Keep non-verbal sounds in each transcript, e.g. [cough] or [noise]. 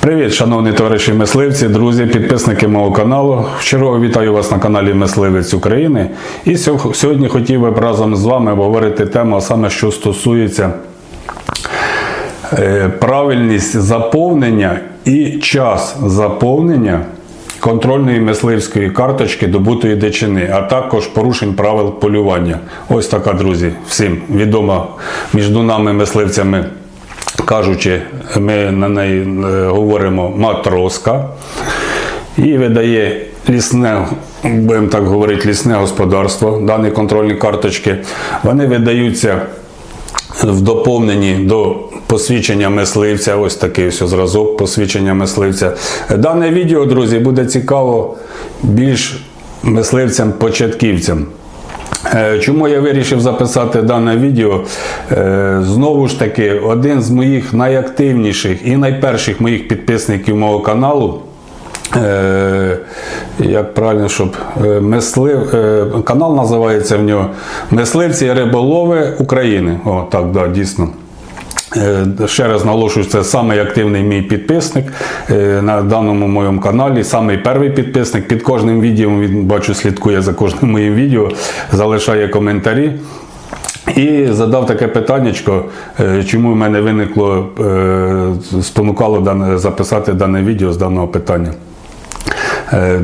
Привіт, шановні товариші мисливці, друзі, підписники мого каналу. Вчергово вітаю вас на каналі Мисливець України. І сьогодні хотів би разом з вами обговорити тему, саме що стосується е, правильність заповнення і час заповнення контрольної мисливської карточки добутої дичини, а також порушень правил полювання. Ось така, друзі, всім відома між нами мисливцями. Кажучи, ми на неї е, говоримо матроска і видає лісне, будемо так говорити, лісне господарство, дані контрольні карточки. Вони видаються в доповненні до посвідчення мисливця. Ось такий ось зразок посвідчення мисливця. Дане відео, друзі, буде цікаво більш мисливцям-початківцям. Е, Чому я вирішив записати дане відео? Е, Знову ж таки, один з моїх найактивніших і найперших моїх підписників мого каналу. Е, як правильно, щоб мислив, канал називається в нього Мисливці і риболови України. О, так, да, дійсно. Е, Ще раз наголошую, це самий активний мій підписник е, на даному моєму каналі. Самий перший підписник. Під кожним відео він бачу, слідкує за кожним моїм відео, залишає коментарі. І задав таке питаннячко, е, чому в мене виникло, спонукало записати дане відео з даного питання. Е,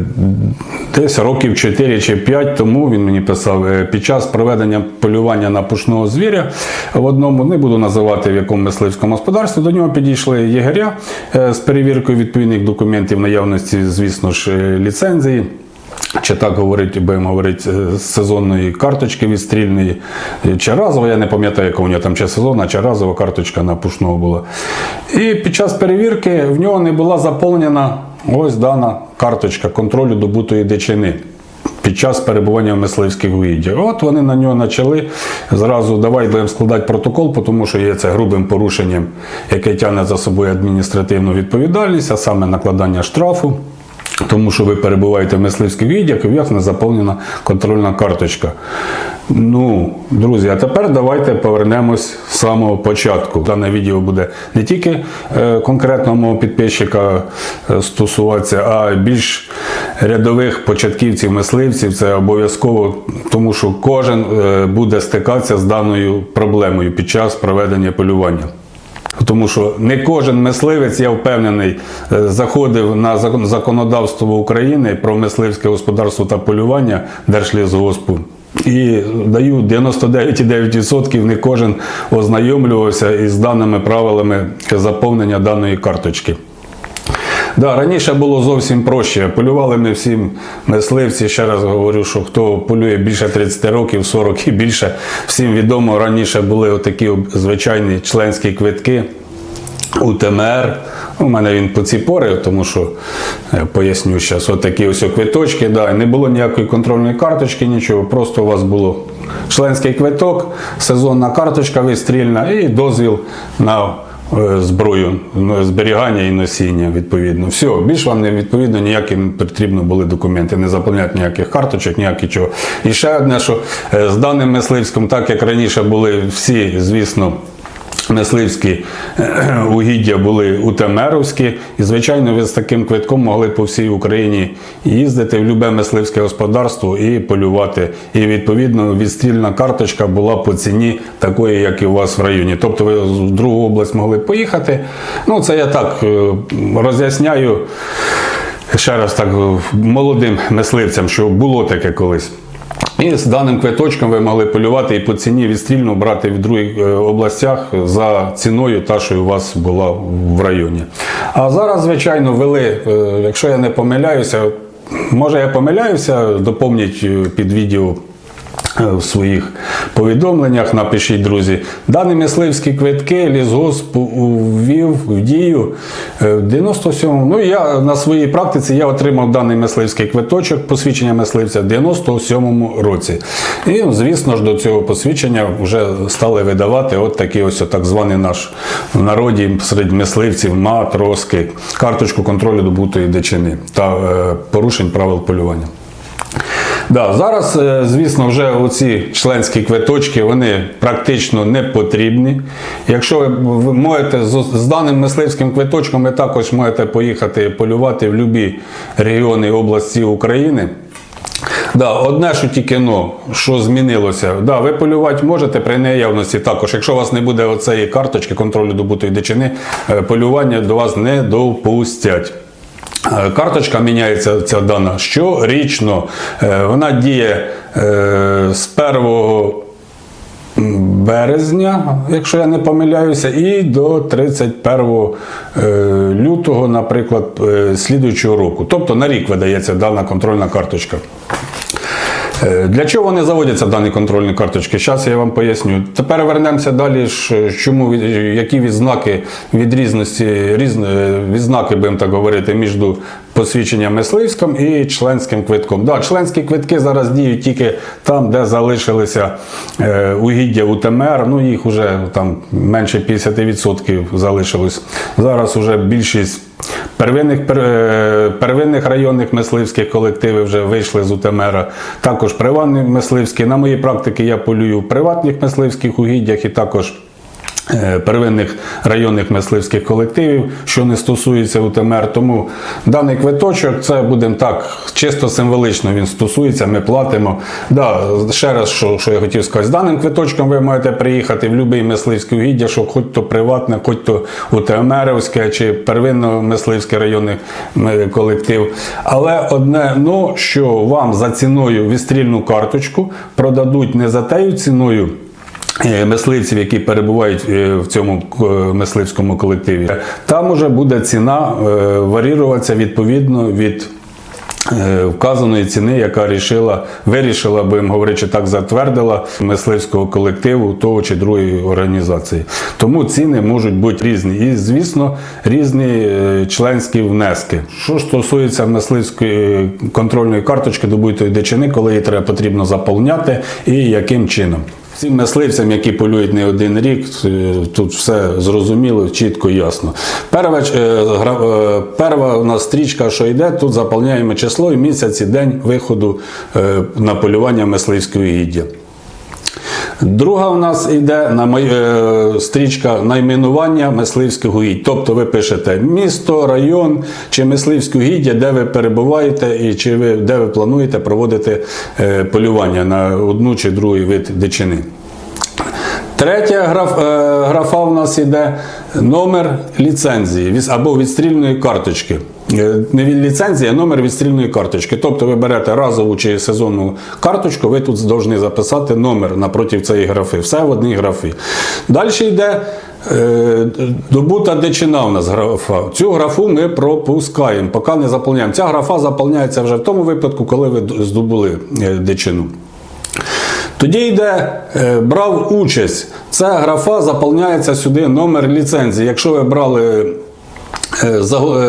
Десь років 4 чи 5 тому він мені писав, е, під час проведення полювання на пушного звіря в одному, не буду називати в якому мисливському господарстві, до нього підійшли єгеря е, з перевіркою відповідних документів наявності, звісно ж, ліцензії. Чи так говорить, будемо говорити, з сезонної карточки відстрільної, чи разова, я не пам'ятаю, яка у нього там чи сезонна, чи разова карточка на пушного була. І під час перевірки в нього не була заповнена ось дана карточка контролю добутої дичини. Під час перебування в мисливських угіддях. От вони на нього почали зразу давай будемо складати протокол, тому що є це грубим порушенням, яке тягне за собою адміністративну відповідальність, а саме накладання штрафу. Тому що ви перебуваєте в мисливських віддях і в вас не заповнена контрольна карточка. Ну, друзі, а тепер давайте повернемось з самого початку. Дане відео буде не тільки е, конкретно мого підписчика е, стосуватися, а більш рядових початківців, мисливців. Це обов'язково, тому що кожен е, буде стикатися з даною проблемою під час проведення полювання. Тому що не кожен мисливець, я впевнений, е, заходив на закон- законодавство України про мисливське господарство та полювання Держлісгоспу. І даю 99,9% не кожен ознайомлювався із даними правилами заповнення даної карточки. Да, раніше було зовсім проще. Полювали ми всі мисливці. Ще раз говорю, що хто полює більше 30 років, 40 і більше, всім відомо, раніше були отакі звичайні членські квитки. УТМР. У мене він по ці пори, тому що е, поясню зараз, от такі ось квиточки. Да, не було ніякої контрольної карточки, нічого. Просто у вас було членський квиток, сезонна карточка вистрільна і дозвіл на зброю, ну, зберігання і носіння, відповідно. Все, більш вам не відповідно ніякі потрібно були документи, не заповняти ніяких карточок, ніякі чого. І ще одне, що е, з даним мисливським, так як раніше були всі, звісно. Мисливські е, угіддя були утемеровські, і звичайно, ви з таким квитком могли по всій Україні їздити в любе мисливське господарство і полювати. І відповідно відстрільна карточка була по ціні такої, як і у вас в районі. Тобто ви в другу область могли поїхати. Ну це я так е, роз'ясняю ще раз так е, молодим мисливцям, що було таке колись. І з даним квиточком ви могли полювати і по ціні відстрільно брати в других е, областях за ціною, та, що у вас була в районі. А зараз, звичайно, ввели, е, якщо я не помиляюся, може я помиляюся, доповніть е, під відео в своїх повідомленнях, напишіть, друзі. Дані мисливські квитки лісгосп ввів в дію е, в 97-му. Ну, я на своїй практиці я отримав даний мисливський квиточок, посвідчення мисливця в 97-му році. І, звісно ж, до цього посвідчення вже стали видавати от такий ось так званий наш в народі серед мисливців матроски, карточку контролю добутої дичини та е, порушень правил полювання. Да, зараз, е, звісно, вже оці членські квиточки вони практично не потрібні. Якщо ви- можете з, даним мисливським квиточком, ви також можете поїхати полювати в будь-які регіони області України. Да, одне, що тільки ну, що змінилося. Да, ви полювати можете при наявності також. Якщо у вас не буде оцеї карточки контролю добутої дичини, е, полювання до вас не допустять. Е, Карточка міняється ця дана щорічно. Е, Вона діє е, з 1 березня, якщо я не помиляюся, і до 31 е, лютого, наприклад, слідуючого року. Тобто на рік видається дана контрольна карточка. Е, Для чого вони заводяться дані контрольні карточки? Зараз я вам поясню. Тепер вернемося далі. Чому які відзнаки відрізності, різні відзнаки, будемо так говорити, між посвідченням мисливським і членським квитком. Да, членські квитки зараз діють тільки там, де залишилися е, угіддя УТМР. Ну їх вже там менше 50% залишилось. Зараз вже більшість. Первинних, е, первинних районних мисливських колективів вже вийшли з Утемера. Також приватні мисливські. На моїй практиці я полюю в приватних мисливських угіддях і також первинних районних мисливських колективів, що не стосується УТМР. Тому даний квиточок, це будемо так, чисто символічно він стосується, ми платимо. Да, ще раз, що, що я хотів сказати, з даним квиточком ви маєте приїхати в будь-який мисливське угіддя, що хоч то приватне, хоч то УТМРівське чи первинно мисливський районний е, колектив. Але одне, ну, що вам за ціною відстрільну карточку продадуть не за тею ціною. Е, Мисливців, які перебувають е, в цьому е, мисливському колективі, там уже буде ціна варіруватися відповідно від вказаної ціни, яка рішила, вирішила, будемо говорити, так затвердила мисливського колективу того чи другої організації. Тому ціни можуть бути різні. І, звісно, різні членські внески. Що стосується мисливської контрольної карточки добутої дичини, коли її треба потрібно заповняти і яким чином. Всім мисливцям, які полюють не один рік, е, тут все зрозуміло, чітко, ясно. Перва, е, е, перша у нас стрічка, що йде, тут заповняємо число і місяць і день виходу на полювання мисливської гіддя. Друга у нас йде на мой- е, стрічка найменування мисливських угідь. Тобто ви пишете місто, район чи мисливську гіддя, де ви перебуваєте і чи ви, де ви плануєте проводити е, полювання на одну чи другий вид дичини. Третя граф, е, графа в нас йде номер ліцензії або відстрільної карточки. Е, Не а номер відстрільної карточки. Тобто ви берете разову чи сезонну карточку, ви тут повинні записати номер напроти цієї графи. Все в одній графі. Далі йде е, добута дичина в нас графа. Цю графу ми пропускаємо, поки не заповняємо. Ця графа заповняється вже в тому випадку, коли ви здобули е, дичину. Тоді йде брав участь. Ця графа заповняється сюди номер ліцензії. Якщо ви брали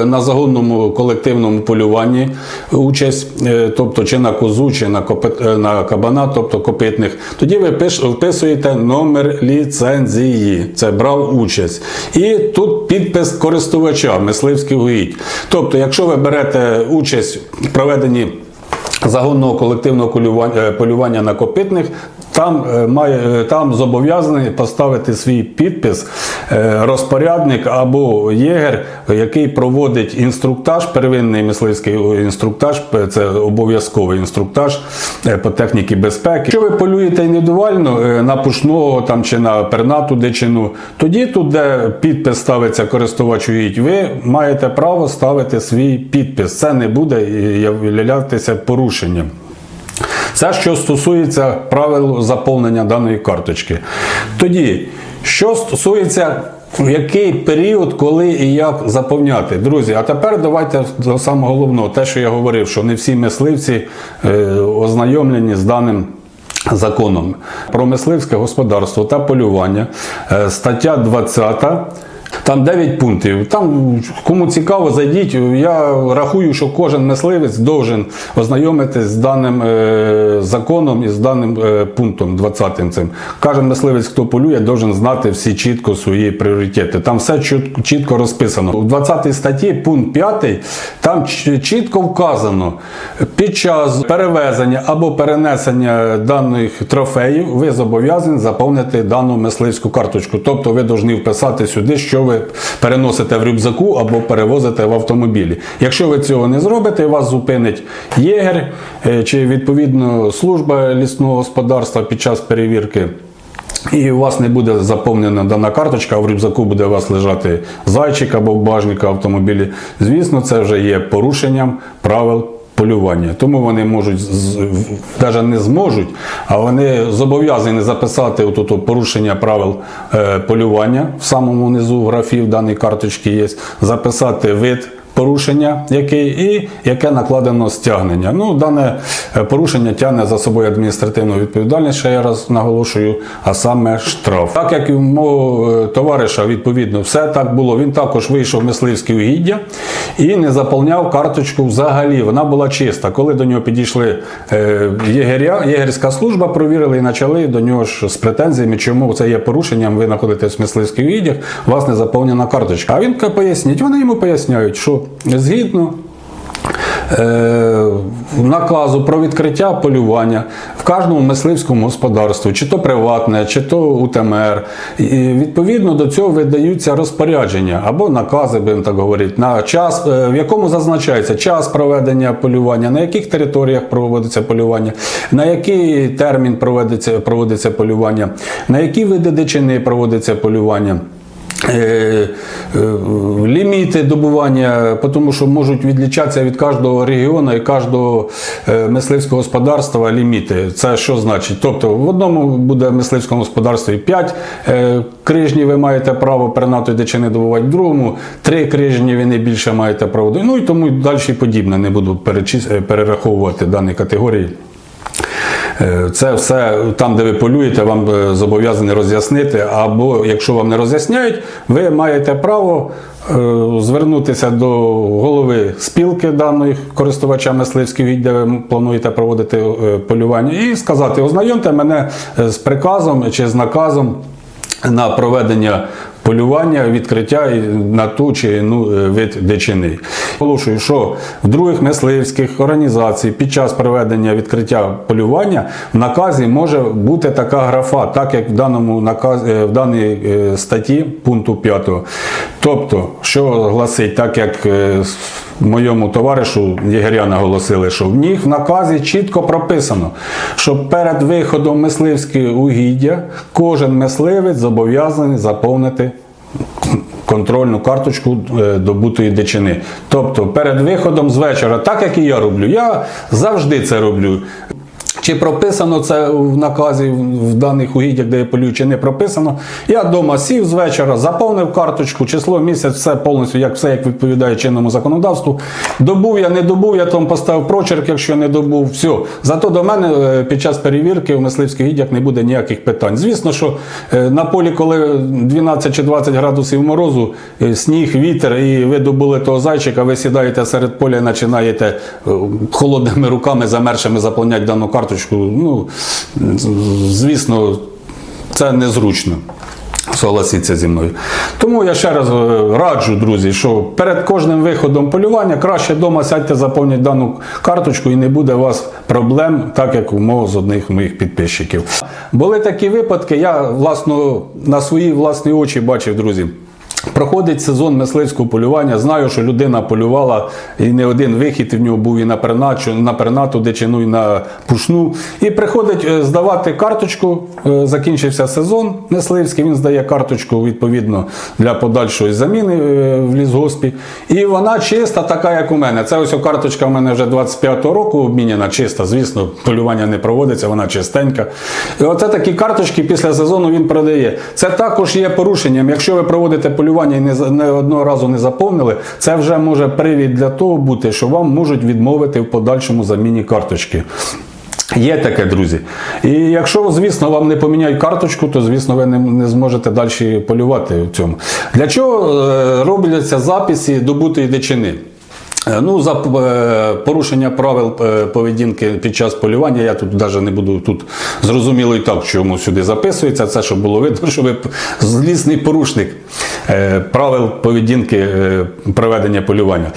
на загонному колективному полюванні участь, е, тобто чи на козу, чи на, копит- е, на кабана, тобто копитних, тоді ви вписуєте номер ліцензії. Це брав участь. І тут підпис користувача мисливських угідь. Тобто, якщо ви берете участь в проведенні загонного колективного полювання, е, полювання на копитних, там, е, має, е, там зобов'язаний поставити свій підпис розпорядник або єгер, який проводить інструктаж, первинний мисливський інструктаж, це обов'язковий інструктаж по техніці безпеки. Якщо ви полюєте індивідуально на пушного там, чи на пернату дичину, тоді тут, де підпис ставиться користувач угідь, ви маєте право ставити свій підпис. Це не буде являтися порушенням. Це що стосується правил заповнення даної карточки. Тоді, що стосується в який період, коли і як заповняти. Друзі, а тепер давайте до самого головного, те, що я говорив, що не всі мисливці е, ознайомлені з даним. Законом про мисливське господарство та полювання, е, стаття 20 Там 9 пунктів. Там кому цікаво, зайдіть. Я рахую, що кожен мисливець должен ознайомитись з даним е, законом і з даним е, пунктом 20 цим. Кожен мисливець, хто полює, должен знати всі чітко свої пріоритети. Там все чіт- чітко розписано. У 20 статті, пункт 5, там чітко вказано, під час перевезення або перенесення даних трофеїв ви зобов'язані заповнити дану мисливську карточку. Тобто ви повинні вписати сюди, що ви переносите в рюкзаку або перевозите в автомобілі. Якщо ви цього не зробите, вас зупинить єгер е, чи відповідно служба лісного господарства під час перевірки. І у вас не буде заповнена дана карточка, а в рюкзаку буде у вас лежати зайчик або багажник автомобілі. Звісно, це вже є порушенням правил полювання. Тому вони можуть навіть не зможуть, а вони зобов'язані записати отут порушення правил е, полювання в самому низу графів даної карточки є, записати вид порушення, який і яке накладено стягнення. Ну, дане е, порушення тягне за собою адміністративну відповідальність, ще я раз наголошую, а саме штраф. Так як і у мого е, товариша, відповідно, все так було. Він також вийшов в мисливське угіддя і не заповняв карточку взагалі. Вона була чиста. Коли до нього підійшли е, єгеря, єгерська служба, провірили і почали до нього ж з претензіями, чому це є порушенням, ви знаходитесь в мисливських угіддях, у вас не заповнена карточка. А він каже, поясніть, вони йому поясняють, що згідно е, наказу про відкриття полювання в кожному мисливському господарстві, чи то приватне, чи то УТМР. І відповідно до цього видаються розпорядження або накази, будемо так говорити, на час, е, в якому зазначається час проведення полювання, на яких територіях проводиться полювання, на який термін проводиться, проводиться полювання, на які види дичини проводиться полювання. Е, е, ліміти добування, тому що можуть відлічатися від кожного регіону і кожного е, мисливського господарства ліміти. Це що значить? Тобто в одному буде мисливському господарстві 5 крижні ви маєте право пернатої дичини добувати, в другому 3 крижні ви не більше маєте право. Ну і тому далі подібне. Не буду перераховувати дані категорії. Е, Це все там, де ви полюєте, вам е, зобов'язані роз'яснити. Або якщо вам не роз'ясняють, ви маєте право е, звернутися до голови спілки даної користувача мисливських де ви плануєте проводити полювання, і сказати: ознайомте мене з приказом чи з наказом на проведення полювання, відкриття на ту чи іну е, вид дичини. Оголошую, що в других мисливських організацій під час проведення відкриття полювання в наказі може бути така графа, так як в даному наказі, в даній е, статті пункту 5. Тобто, що гласить, так як е, моєму товаришу єгеря наголосили, що в них в наказі чітко прописано, що перед виходом мисливського угіддя кожен мисливець зобов'язаний заповнити контрольну карточку е, добутої дичини. Тобто перед виходом з вечора, так як і я роблю, я завжди це роблю. Чи прописано це в наказі в даних угіддях, де я полюю, чи не прописано. Я вдома сів з вечора, заповнив карточку, число місяць, все повністю, як все як відповідає чинному законодавству. Добув я, не добув, я там поставив прочерк, якщо не добув, все. Зато до мене е, під час перевірки в мисливських гіддях не буде ніяких питань. Звісно, що е, на полі, коли 12 чи 20 градусів морозу, е, сніг, вітер, і ви добули того зайчика, ви сідаєте серед поля і починаєте холодними руками замершими заповняти дану карточку. Ну, звісно, це незручно. Согласіться зі мною. Тому я ще раз е, раджу, друзі, що перед кожним виходом полювання краще вдома сядьте, заповніть дану карточку і не буде у вас проблем, так як у мого з одних моїх підписчиків. Були такі випадки, я власно на свої власні очі бачив, друзі. Проходить сезон мисливського полювання. Знаю, що людина полювала і не один вихід в нього був і на перначу, на пернату дичину, і на пушну. І приходить е, здавати карточку. е, Закінчився сезон мисливський. Він здає карточку відповідно для подальшої заміни е, в лісгоспі. І вона чиста, така як у мене. Це ось карточка в мене вже 25-го року обміняна, чиста. Звісно, полювання не проводиться, вона чистенька. І оце такі карточки після сезону він продає. Це також є порушенням. Якщо ви проводите полювання і не, не одного разу не заповнили, це вже може привід для того бути, що вам можуть відмовити в подальшому заміні карточки. Є таке, друзі. І якщо, звісно, вам не поміняють карточку, то, звісно, ви не, не зможете далі полювати в цьому. Для чого е, робляться записи добутої дичини? Е, Ну, за е, порушення правил е, поведінки під час полювання, я тут навіть не буду тут зрозуміло і так, чому сюди записується. Це щоб було видно, [laughs] що ви злісний порушник правил поведінки проведення полювання.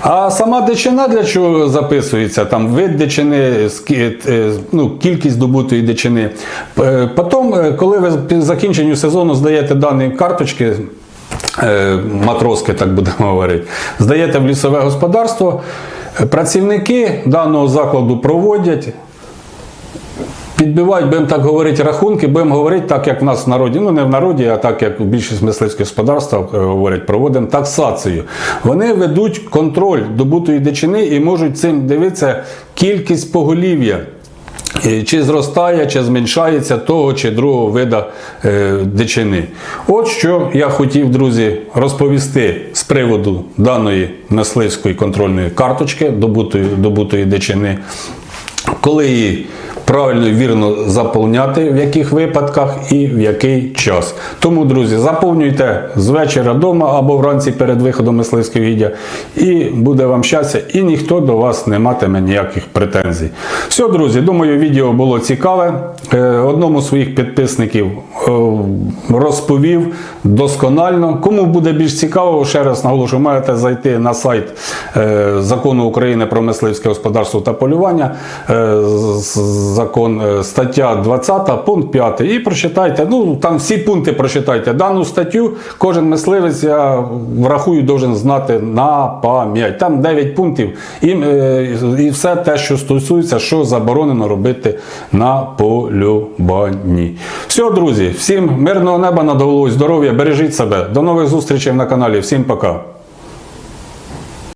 А сама дичина для чого записується? Там вид дичини, ну, кількість добутої дичини. Потім, коли ви закінченню сезону здаєте дані карточки, матроски, так будемо [laughs] говорити, здаєте в лісове господарство, е, працівники даного закладу проводять. Підбивають, будемо так говорити, рахунки, будемо говорити так, як в нас в народі, ну не в народі, а так як більшість мисливських господарств е, говорять, проводимо таксацію. Вони ведуть контроль добутої дичини і можуть цим дивитися кількість поголів'я. Чи зростає, чи зменшається того чи другого вида е, дичини. От що я хотів, друзі, розповісти з приводу даної мисливської контрольної карточки добутої, добутої дичини, коли її правильно і вірно заповняти, в яких випадках і в який час. Тому, друзі, заповнюйте з вечора вдома або вранці перед виходом мисливського гіддя, і буде вам щастя, і ніхто до вас не матиме ніяких претензій. Все, друзі, думаю, відео було цікаве. Е, Одному з своїх підписників е, розповів досконально. Кому буде більш цікаво, ще раз наголошую, маєте зайти на сайт е, закону України про мисливське господарство та полювання. Закон е, стаття 20, пункт 5. І прочитайте. Ну там всі пункти прочитайте. Дану статтю кожен мисливець, я врахую, должен знати на пам'ять. Там 9 пунктів і, е, і все те, що стосується, що заборонено робити на полюванні. Все, друзі, всім мирного неба над головою, здоров'я, бережіть себе. До нових зустрічей на каналі. Всім пока.